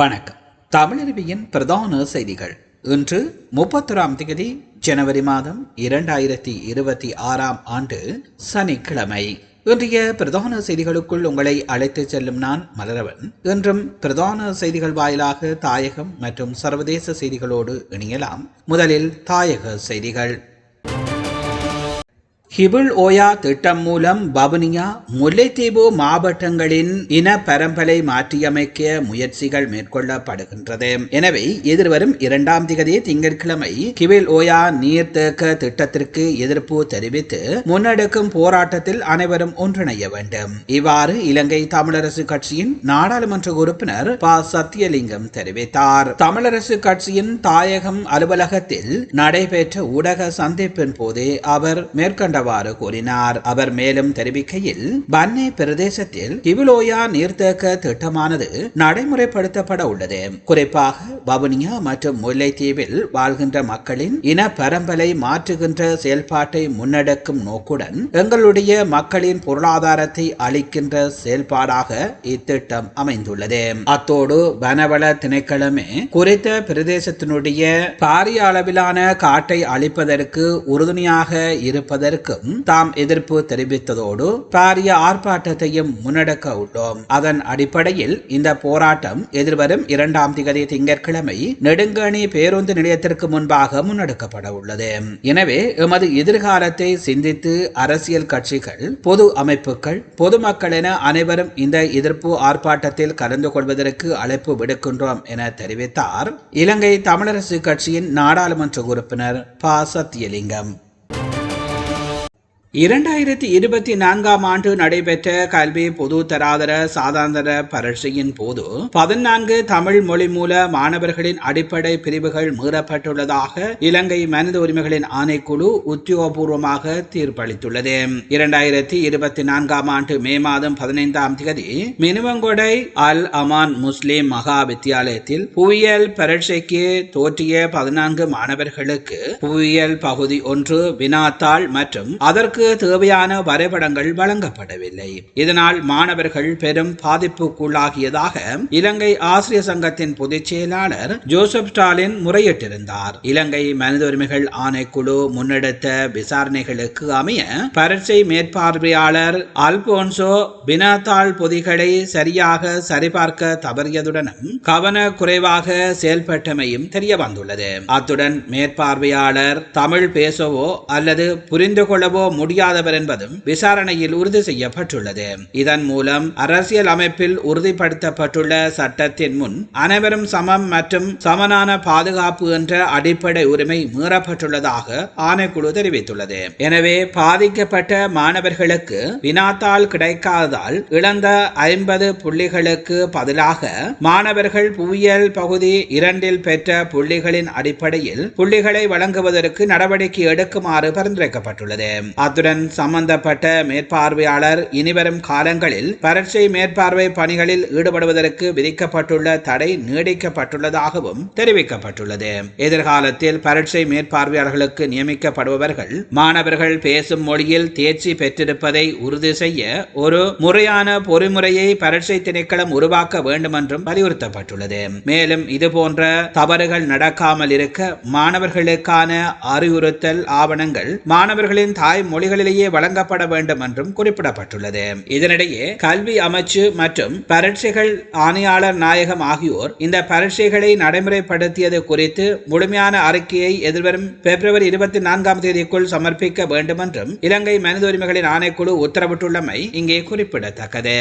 வணக்கம். தமிழருவியின் பிரதான செய்திகள். இன்று முப்பத்தொராம் தேதி ஜனவரி மாதம் இரண்டாயிரத்தி இருபத்தி ஆறாம் ஆண்டு சனிக்கிழமை. இன்றைய பிரதான செய்திகளுக்குள் உங்களை அழைத்துச் செல்லும் நான் மலரவன். இன்றும் பிரதான செய்திகள் வாயிலாக தாயகம் மற்றும் சர்வதேச செய்திகளோடு இணையலாம். முதலில் தாயக செய்திகள். ஹிபுல் ஓயா திட்டம் மூலம் வவுனியா முல்லைத்தீவு மாவட்டங்களின் இன பரம்பலை மாற்றியமைக்க முயற்சிகள் மேற்கொள்ளப்படுகின்றது. எனவே எதிர்வரும் இரண்டாம் திகதி திங்கட்கிழமை கிவில் ஓயா நீர்த்தேக்க திட்டத்திற்கு எதிர்ப்பு தெரிவித்து முன்னெடுக்கும் போராட்டத்தில் அனைவரும் ஒன்றிணைய வேண்டும். இவ்வாறு இலங்கை தமிழரசு கட்சியின் நாடாளுமன்ற உறுப்பினர் ப. சத்தியலிங்கம் தெரிவித்தார். தமிழரசு கட்சியின் தாயகம் அலுவலகத்தில் நடைபெற்ற ஊடக சந்திப்பின் போதே அவர் மேற்கண்ட கண்டவாறு கூறினார். அவர் மேலும் தெரிவிக்கையில் பன்னே பிரதேசத்தில் கிவிலோயா நீர்த்தேக்க திட்டமானது நடைமுறைப்படுத்தப்பட உள்ளது. குறிப்பாக வவுனியா மற்றும் முல்லைத்தீவில் வாழ்கின்ற மக்களின் இன பரம்பலை மாற்றுகின்ற செயல்பாட்டை முன்னெடுக்கும் நோக்குடன் எங்களுடைய மக்களின் பொருளாதாரத்தை அளிக்கின்ற செயல்பாடாக இத்திட்டம் அமைந்துள்ளது. அத்தோடு வனவள திணைக்களமே குறித்த பிரதேசத்தினுடைய பாரிய அளவிலான காட்டை அளிப்பதற்கு உறுதுணையாக இருப்பதற்கு அரசுக்கும் தாம் எதிர்ப்பு தெரிவித்ததோடு பாரிய ஆர்ப்பாட்டத்தையும் முன்னெடுக்க உள்ளோம். அதன் அடிப்படையில் இந்த போராட்டம் எதிர்வரும் இரண்டாம் திகதி திங்கட்கிழமை நெடுங்கணி பேருந்து நிலையத்திற்கு முன்பாக முன்னெடுக்கப்பட உள்ளது. எனவே எமது எதிர்காலத்தை சிந்தித்து அரசியல் கட்சிகள் பொது அமைப்புகள் பொதுமக்கள் என அனைவரும் இந்த எதிர்ப்பு ஆர்ப்பாட்டத்தில் கலந்து கொள்வதற்கு அழைப்பு விடுக்கின்றோம் என தெரிவித்தார் இலங்கை தமிழரசு கட்சியின் நாடாளுமன்ற உறுப்பினர் ப. சத்தியலிங்கம் இரண்டாயிரத்தி இருபத்தி நான்காம் ஆண்டு நடைபெற்ற கல்வி பொது தராதர சாதாந்தர பரீட்சையின் போது பதினான்கு தமிழ் மொழி மூல மாணவர்களின் அடிப்படை பிரிவுகள் மீறப்பட்டுள்ளதாக இலங்கை மனித உரிமைகளின் ஆணைக்குழு உத்தியோகபூர்வமாக தீர்ப்பளித்துள்ளது. இரண்டாயிரத்தி இருபத்தி நான்காம் ஆண்டு மே மாதம் பதினைந்தாம் தேதி மினுவங்கொடை அல் அமான் முஸ்லிம் மகா வித்தியாலயத்தில் புவியியல் பரீட்சைக்கு தோற்றிய பதினான்கு மாணவர்களுக்கு புவியியல் பகுதி ஒன்று வினாத்தாள் மற்றும் அதற்கு அதற்கு தேவையான வரைபடங்கள் வழங்கப்படவில்லை. இதனால் மாணவர்கள் பெரும் பாதிப்புக்குள்ளாகியதாக இலங்கை ஆசிரியர் சங்கத்தின் பொதுச் செயலாளர் ஜோசப் ஸ்டாலின் முறையிட்டிருந்தார். இலங்கை மனித உரிமைகள் ஆணைக்குழு முன்னெடுத்த விசாரணைகளுக்கு அமைய பரீட்சை மேற்பார்வையாளர் அல்போன்சோ வினாத்தாள் பொதிகளை சரியாக சரிபார்க்க தவறியதுடனும் கவன குறைவாக செயல்பட்டமையும் தெரிய வந்துள்ளது அத்துடன் மேற்பார்வையாளர் தமிழ் பேசவோ அல்லது புரிந்து கொள்ளவோ முடியாதவர் என்பதும் விசாரணையில் உறுதி செய்யப்பட்டுள்ளது. இதன் மூலம் அரசியல் அமைப்பில் உறுதிப்படுத்தப்பட்டுள்ள சட்டத்தின் முன் அனைவரும் சமம் மற்றும் சமனான பாதுகாப்பு என்ற அடிப்படை உரிமை மீறப்பட்டுள்ளதாக ஆணைக்குழு தெரிவித்துள்ளது. எனவே பாதிக்கப்பட்ட மாணவர்களுக்கு வினாத்தாள் கிடைக்காததால் இழந்த ஐம்பது புள்ளிகளுக்கு பதிலாக மாணவர்கள் புவியியல் பகுதி இரண்டில் பெற்ற புள்ளிகளின் அடிப்படையில் புள்ளிகளை வழங்குவதற்கு நடவடிக்கை எடுக்குமாறு பரிந்துரைக்கப்பட்டுள்ளது. அத்துடன் சம்பந்தப்பட்ட மேற்பார்வையாளர் இனிவரும் காலங்களில் பரீட்சை மேற்பார்வை பணிகளில் ஈடுபடுவதற்கு விதிக்கப்பட்டுள்ள தடை நீடிக்கப்பட்டுள்ளதாகவும் தெரிவிக்கப்பட்டுள்ளது. எதிர்காலத்தில் பரட்சை மேற்பார்வையாளர்களுக்கு நியமிக்கப்படுபவர்கள் மாணவர்கள் பேசும் மொழியில் தேர்ச்சி பெற்றிருப்பதை உறுதி செய்ய ஒரு முறையான பொறிமுறையை பரட்சை திணைக்களம் உருவாக்க வேண்டும் என்றும் வலியுறுத்தப்பட்டுள்ளது. மேலும் இதுபோன்ற தவறுகள் நடக்காமல் இருக்க மாணவர்களுக்கான அறிவுறுத்தல் ஆவணங்கள் மாணவர்களின் தாய்மொழி மொழிகளிலேயே வழங்கப்பட வேண்டும் என்றும் குறிப்பிடப்பட்டுள்ளது. இதனிடையே கல்வி அமைச்சு மற்றும் பரீட்சைகள் ஆணையாளர் நாயகம் ஆகியோர் இந்த பரீட்சைகளை நடைமுறைப்படுத்தியது குறித்து முழுமையான அறிக்கையை எதிர்வரும் பிப்ரவரி இருபத்தி நான்காம் தேதிக்குள் சமர்ப்பிக்க வேண்டும் என்றும் இலங்கை மனித உரிமைகளின் ஆணைக்குழு உத்தரவிட்டுள்ளமை இங்கே குறிப்பிடத்தக்கது.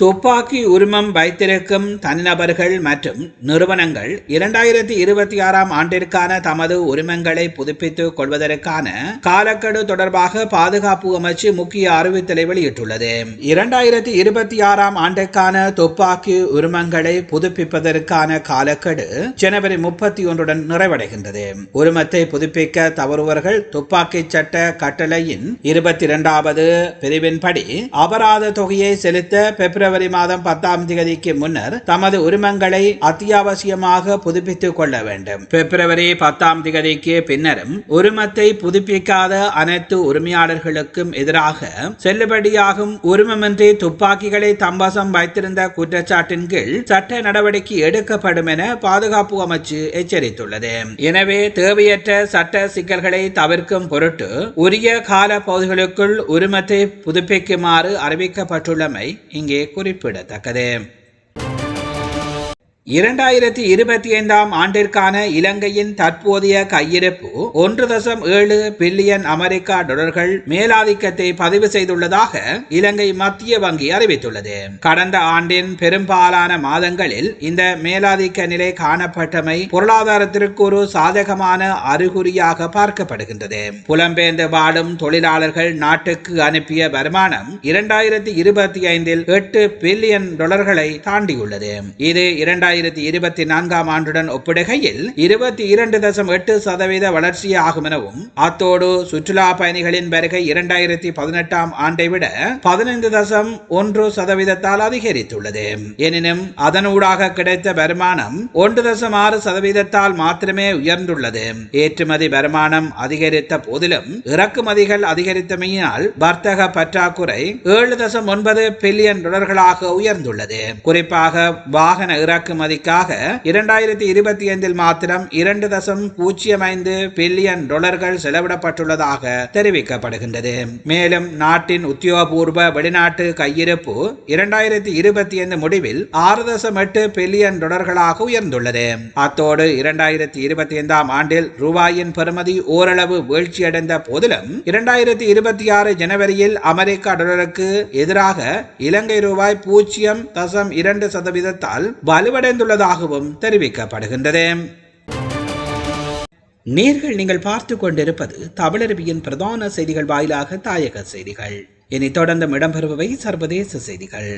துப்பாக்கி உரிமம் வைத்திருக்கும் தனிநபர்கள் மற்றும் நிறுவனங்கள் இரண்டாயிரத்தி இருபத்தி ஆறாம் ஆண்டிற்கான தமது உரிமங்களை புதுப்பித்துக் கொள்வதற்கான காலக்கெடு தொடர்பாக பாதுகாப்பு அமைச்சு முக்கிய அறிவித்தலை வெளியிட்டுள்ளது. இரண்டாயிரத்தி இருபத்தி ஆறாம் ஆண்டுக்கான துப்பாக்கி உரிமங்களை புதுப்பிப்பதற்கான காலக்கெடு ஜனவரி முப்பத்தி ஒன்றுடன் நிறைவடைகின்றது. உரிமத்தை புதுப்பிக்க தவறுவர்கள் துப்பாக்கி சட்ட கட்டளையின் இருபத்தி இரண்டாவது பிரிவின்படி அபராத தொகையை செலுத்த பிப்ரவரி பிப்ரவரி மாதம் பத்தாம் தேதிக்கு முன்னர் தமது உரிமங்களை அத்தியாவசியமாக புதுப்பித்துக் கொள்ள வேண்டும். பிப்ரவரி பத்தாம் தேதிக்கு பின்னரும் உரிமத்தை புதுப்பிக்காத அனைத்து உரிமையாளர்களுக்கும் எதிராக செல்லுபடியாகும் உரிமமின்றி துப்பாக்கிகளை தம்பசம் வைத்திருந்த குற்றச்சாட்டின் கீழ் சட்ட நடவடிக்கை எடுக்கப்படும் என பாதுகாப்பு அமைச்சு எச்சரித்துள்ளது. எனவே தேவையற்ற சட்ட சிக்கல்களை தவிர்க்கும் பொருட்டு உரிய கால பகுதிகளுக்குள் உரிமத்தை புதுப்பிக்குமாறு அறிவிக்கப்பட்டுள்ளமை இங்கே குறிப்பிடத்தக்கது. இரண்டாயிரத்தி இருபத்தி ஐந்தாம் ஆண்டிற்கான இலங்கையின் தற்போதைய கையிருப்பு ஒன்று தசம் ஏழு பில்லியன் அமெரிக்கா டாலர்கள் மேலாதிக்கத்தை பதிவு செய்துள்ளதாக இலங்கை மத்திய வங்கி அறிவித்துள்ளது. கடந்த ஆண்டின் பெரும்பாலான மாதங்களில் இந்த மேலாதிக்க நிலை காணப்பட்டமை பொருளாதாரத்திற்கு ஒரு சாதகமான அறிகுறியாக பார்க்கப்படுகின்றது. புலம்பெயர்ந்து வாழும் தொழிலாளர்கள் நாட்டுக்கு அனுப்பிய வருமானம் இரண்டாயிரத்தி இருபத்தி ஐந்தில் எட்டு பில்லியன் டாலர்களை தாண்டியுள்ளது. இது இரண்டாயிரத்தி இருபத்தி நான்காம் ஆண்டுடன் ஒப்பிடுகையில் இருபத்தி இரண்டு தசம் எட்டு சதவீத வளர்ச்சியாகும் எனவும் அத்தோடு சுற்றுலா பயணிகளின் வருகை இரண்டாயிரத்தி பதினெட்டாம் ஆண்டை விட பதினைந்து தசம் ஒன்று சதவீதத்தால் அதிகரித்துள்ளது. எனினும் அதனூடாக கிடைத்த வருமானம் ஒன்று தசம் ஆறு சதவீதத்தால் மாத்திரமே உயர்ந்துள்ளது. ஏற்றுமதி வருமானம் அதிகரித்த போதிலும் இறக்குமதிகள் அதிகரித்தமையினால் வர்த்தக பற்றாக்குறை ஏழு தசம் ஒன்பது பில்லியன் டாலர்களாக உயர்ந்துள்ளது. குறிப்பாக வாகன இறக்குமதி இறக்குமதிக்காக இரண்டாயிரத்தி இருபத்தி ஐந்தில் மாத்திரம் இரண்டு தசம் பூஜ்ஜியம் ஐந்து பில்லியன் டாலர்கள் செலவிடப்பட்டுள்ளதாக தெரிவிக்கப்படுகின்றது. மேலும் நாட்டின் உத்தியோகபூர்வ வெளிநாட்டு கையிருப்பு இரண்டாயிரத்தி இருபத்தி ஐந்து முடிவில் ஆறு தசம் எட்டு பில்லியன் டாலர்களாக உயர்ந்துள்ளது. அத்தோடு இரண்டாயிரத்தி இருபத்தி ஐந்தாம் ஆண்டில் ரூபாயின் பெறுமதி ஓரளவு வீழ்ச்சியடைந்த போதிலும் இரண்டாயிரத்தி இருபத்தி ஆறு ஜனவரியில் அமெரிக்க டாலருக்கு எதிராக இலங்கை ரூபாய் பூஜ்ஜியம் தசம் இரண்டு சதவீதத்தால் வலுவடை வலுவடைந்துள்ளதாகவும் தெரிவிக்கப்படுகின்றது நேர்கள் நீங்கள் பார்த்து கொண்டிருப்பது தமிழருவியின் பிரதான செய்திகள் வாயிலாக தாயக செய்திகள் இனி தொடர்ந்து இடம்பெறுபவை சர்வதேச செய்திகள்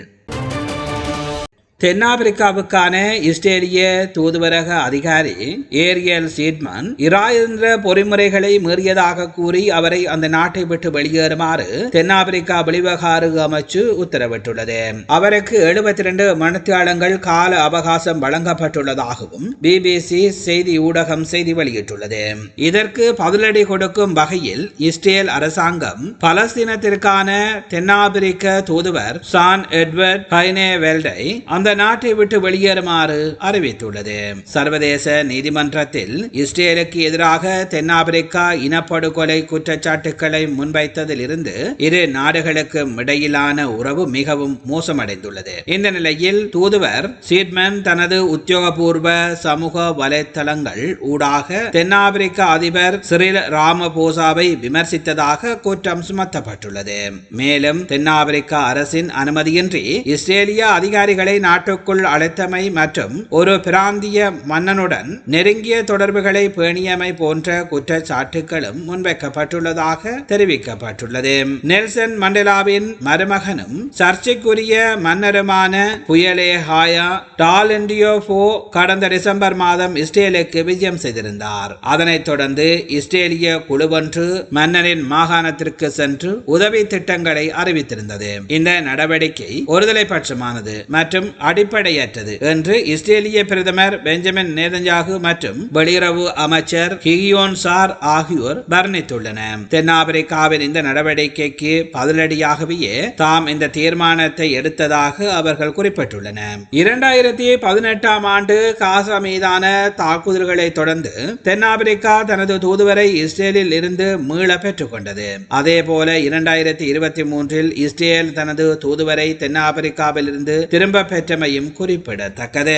தென்னாப்பிரிக்காவுக்கான இஸ்ரேலிய தூதுவரக அதிகாரி ஏரியல் சீட்மன் இராயந்திர பொறிமுறைகளை மீறியதாக கூறி அவரை அந்த நாட்டை விட்டு வெளியேறுமாறு தென்னாப்பிரிக்கா வெளிவகார அமைச்சு உத்தரவிட்டுள்ளது. அவருக்கு எழுபத்தி இரண்டு மணித்தியாலங்கள் கால அவகாசம் வழங்கப்பட்டுள்ளதாகவும் பிபிசி செய்தி ஊடகம் செய்தி வெளியிட்டுள்ளது. இதற்கு பதிலடி கொடுக்கும் வகையில் இஸ்ரேல் அரசாங்கம் பலஸ்தீனத்திற்கான தென்னாப்பிரிக்க தூதுவர் சான் எட்வர்ட் பைனே வெல்டை அந்த நாட்டை விட்டு வெளியேறுமாறு அறிவித்துள்ளது. சர்வதேச நீதிமன்றத்தில் இஸ்ரேலுக்கு எதிராக தென்னாப்பிரிக்கா இனப்படுகொலை குற்றச்சாட்டுக்களை முன்வைத்ததில் இருந்து இரு நாடுகளுக்கும் இடையிலான உறவு மிகவும் மோசமடைந்துள்ளது. இந்த நிலையில் தூதுவர் சீட்மன் தனது உத்தியோகபூர்வ சமூக வலைத்தளங்கள் ஊடாக தென்னாப்பிரிக்க அதிபர் சிறில் ராமபோசாவை விமர்சித்ததாக குற்றம் சுமத்தப்பட்டுள்ளது. மேலும் தென்னாப்பிரிக்க அரசின் அனுமதியின்றி இஸ்ரேலிய அதிகாரிகளை நாட்டுக்குள் அழைத்தமை மற்றும் ஒரு பிராந்திய மன்னனுடன் நெருங்கிய தொடர்புகளை பேணியமை போன்ற குற்றச்சாட்டுகளும் முன்வைக்கப்பட்டுள்ளதாக தெரிவிக்கப்பட்டுள்ளது. நெல்சன் மண்டேலாவின் மருமகனும் சர்ச்சைக்குரிய மன்னருமான புயலே ஹாயா டாலெண்டியோஃபோ கடந்த டிசம்பர் மாதம் இஸ்ரேலுக்கு விஜயம் செய்திருந்தார். அதனைத் தொடர்ந்து இஸ்ரேலிய குழுவொன்று மன்னரின் மாகாணத்திற்கு சென்று உதவி திட்டங்களை அறிவித்திருந்தது. இந்த நடவடிக்கை ஒருதலை பட்சமானது மற்றும் அடிப்படையற்றது என்று இஸ்ரேலிய பிரதமர் பெஞ்சமின் நேதஞ்சாகு மற்றும் வெளியுறவு அமைச்சர் ஹியோன் சார் ஆகியோர் வர்ணித்துள்ளனர். தென்னாப்பிரிக்காவின் இந்த நடவடிக்கைக்கு பதிலடியாகவே தாம் இந்த தீர்மானத்தை எடுத்ததாக அவர்கள் குறிப்பிட்டுள்ளனர். இரண்டாயிரத்தி பதினெட்டாம் ஆண்டு காசா மீதான தாக்குதல்களை தொடர்ந்து தென்னாப்பிரிக்கா தனது தூதுவரை இஸ்ரேலில் இருந்து மீள பெற்றுக் கொண்டது. அதே போல இரண்டாயிரத்தி இருபத்தி மூன்றில் இஸ்ரேல் தனது தூதுவரை தென்னாப்பிரிக்காவில் இருந்து திரும்ப பெற்ற பெற்றமையும் குறிப்பிடத்தக்கது.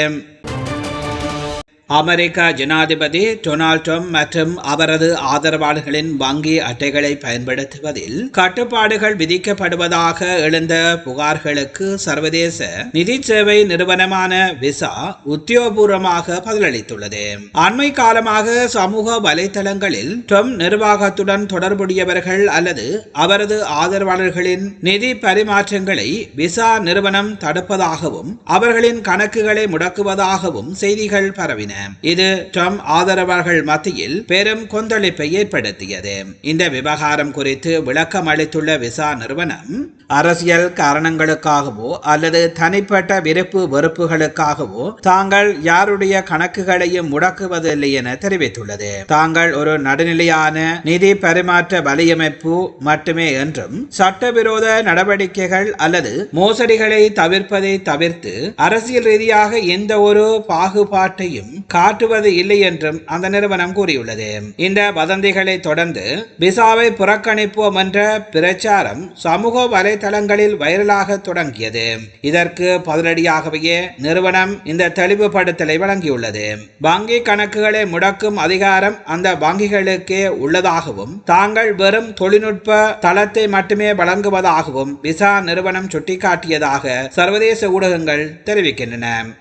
அமெரிக்க ஜனாதிபதி டொனால்ட் ட்ரம்ப் மற்றும் அவரது ஆதரவாளர்களின் வங்கி அட்டைகளை பயன்படுத்துவதில் கட்டுப்பாடுகள் விதிக்கப்படுவதாக எழுந்த புகார்களுக்கு சர்வதேச நிதி சேவை நிறுவனமான விசா உத்தியோகபூர்வமாக பதிலளித்துள்ளது. அண்மை காலமாக சமூக வலைதளங்களில் ட்ரம்ப் நிர்வாகத்துடன் தொடர்புடையவர்கள் அல்லது அவரது ஆதரவாளர்களின் நிதி பரிமாற்றங்களை விசா நிறுவனம் தடுப்பதாகவும் அவர்களின் கணக்குகளை முடக்குவதாகவும் செய்திகள் பரவின. இது ட்ரம்ப் ஆதரவாளர்கள் மத்தியில் பெரும் கொந்தளிப்பை ஏற்படுத்தியது. இந்த விவகாரம் குறித்து விளக்கம் அளித்துள்ள விசா நிறுவனம் அரசியல் காரணங்களுக்காகவோ அல்லது தனிப்பட்ட விருப்பு வெறுப்புகளுக்காகவோ தாங்கள் யாருடைய கணக்குகளையும் முடக்குவதில்லை என தெரிவித்துள்ளது. தாங்கள் ஒரு நடுநிலையான நிதி பரிமாற்ற வலையமைப்பு மட்டுமே என்றும் சட்டவிரோத நடவடிக்கைகள் அல்லது மோசடிகளை தவிர்ப்பதை தவிர்த்து அரசியல் ரீதியாக எந்த ஒரு பாகுபாட்டையும் காட்டுவது இல்லை என்றும் அந்த நிறுவனம் கூறியுள்ளது. இந்த வதந்திகளை தொடர்ந்து விசாவை புறக்கணிப்போம் என்ற பிரச்சாரம் சமூக வலைதளங்களில் வைரலாக தொடங்கியது. இதற்கு பதிலடியாகவே நிறுவனம் இந்த தெளிவுபடுத்தலை வழங்கியுள்ளது. வங்கி கணக்குகளை முடக்கும் அதிகாரம் அந்த வங்கிகளுக்கே உள்ளதாகவும் தாங்கள் வெறும் தொழில்நுட்ப தளத்தை மட்டுமே வழங்குவதாகவும் விசா நிறுவனம் சுட்டிக்காட்டியதாக சர்வதேச ஊடகங்கள் தெரிவிக்கின்றன.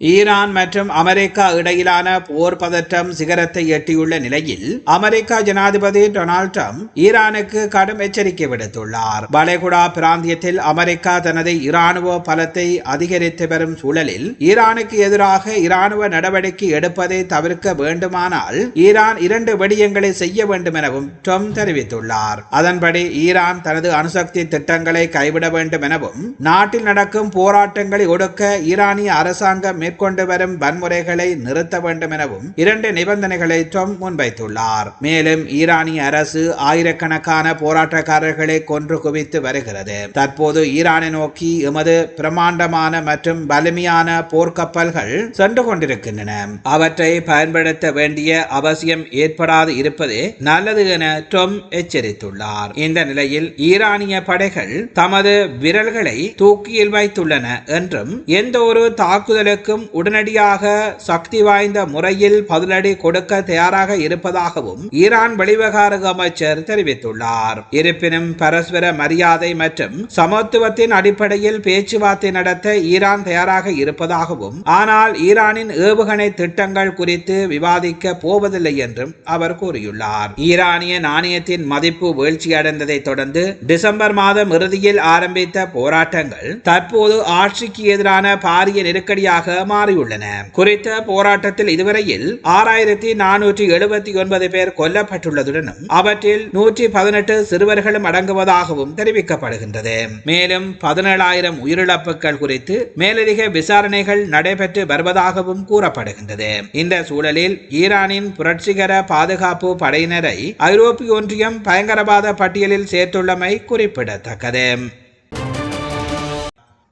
ஈரான் மற்றும் அமெரிக்கா இடையிலான போர் பதற்றம் சிகரத்தை எட்டியுள்ள நிலையில் அமெரிக்கா ஜனாதிபதி டொனால்ட் ட்ரம்ப் ஈரானுக்கு கடும் எச்சரிக்கை விடுத்துள்ளார். வளைகுடா பிராந்தியத்தில் அமெரிக்கா தனது இராணுவ பலத்தை அதிகரித்து வரும் சூழலில் ஈரானுக்கு எதிராக இராணுவ நடவடிக்கை எடுப்பதை தவிர்க்க வேண்டுமானால் ஈரான் இரண்டு வெடியங்களை செய்ய வேண்டும் எனவும் ட்ரம்ப் தெரிவித்துள்ளார். அதன்படி ஈரான் தனது அணுசக்தி திட்டங்களை கைவிட வேண்டும் எனவும் நாட்டில் நடக்கும் போராட்டங்களை ஒடுக்க ஈரானிய அரசாங்கம் மேற்கொண்டு வரும் வன்முறைகளை நிறுத்த வேண்டும் எனவும் இரண்டு நிபந்தனைகளை ட்ரம்ப் முன்வைத்துள்ளார். மேலும் ஈரானிய அரசு ஆயிரக்கணக்கான போராட்டக்காரர்களை கொன்று குவித்து வருகிறது. தற்போது ஈரானை நோக்கி எமது பிரமாண்டமான மற்றும் வலிமையான போர்க்கப்பல்கள் சென்று கொண்டிருக்கின்றன. அவற்றை பயன்படுத்த வேண்டிய அவசியம் ஏற்படாது இருப்பதே நல்லது என ட்ரம்ப் எச்சரித்துள்ளார். இந்த நிலையில் ஈரானிய படைகள் தமது விரல்களை தூக்கியில் வைத்துள்ளன என்றும் எந்த ஒரு தாக்குதலுக்கும் உடனடியாக சக்தி வாய்ந்த முறையில் பதிலடி கொடுக்க தயாராக இருப்பதாகவும் ஈரான் வெளிவகார அமைச்சர் தெரிவித்துள்ளார். இருப்பினும் பரஸ்பர மரியாதை மற்றும் சமத்துவத்தின் அடிப்படையில் பேச்சுவார்த்தை நடத்த ஈரான் தயாராக இருப்பதாகவும் ஆனால் ஈரானின் ஏவுகணை திட்டங்கள் குறித்து விவாதிக்க போவதில்லை என்றும் அவர் கூறியுள்ளார். ஈரானிய நாணயத்தின் மதிப்பு வீழ்ச்சியடைந்ததை தொடர்ந்து டிசம்பர் மாதம் இறுதியில் ஆரம்பித்த போராட்டங்கள் தற்போது ஆட்சிக்கு எதிரான பாரிய நெருக்கடியாக மாறியுள்ளன. குறித்த போராட்டத்தில் இதுவரையில் ஆறாயிரத்தி நானூற்றி எழுபத்தி ஒன்பது பேர் கொல்லப்பட்டுள்ளதுடனும் அவற்றில் நூற்றி பதினெட்டு சிறுவர்களும் அடங்குவதாகவும் தெரிவிக்கப்படுகின்றது. மேலும் பதினேழாயிரம் உயிரிழப்புகள் குறித்து மேலதிக விசாரணைகள் நடைபெற்று வருவதாகவும் கூறப்படுகின்றது. இந்த சூழலில் ஈரானின் புரட்சிகர பாதுகாப்பு படையினரை ஐரோப்பிய ஒன்றியம் பயங்கரவாத பட்டியலில் சேர்த்துள்ளமை குறிப்பிடத்தக்கது.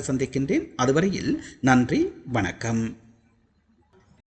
சந்திக்கின்றேன். அதுவரையில் நன்றி வணக்கம்.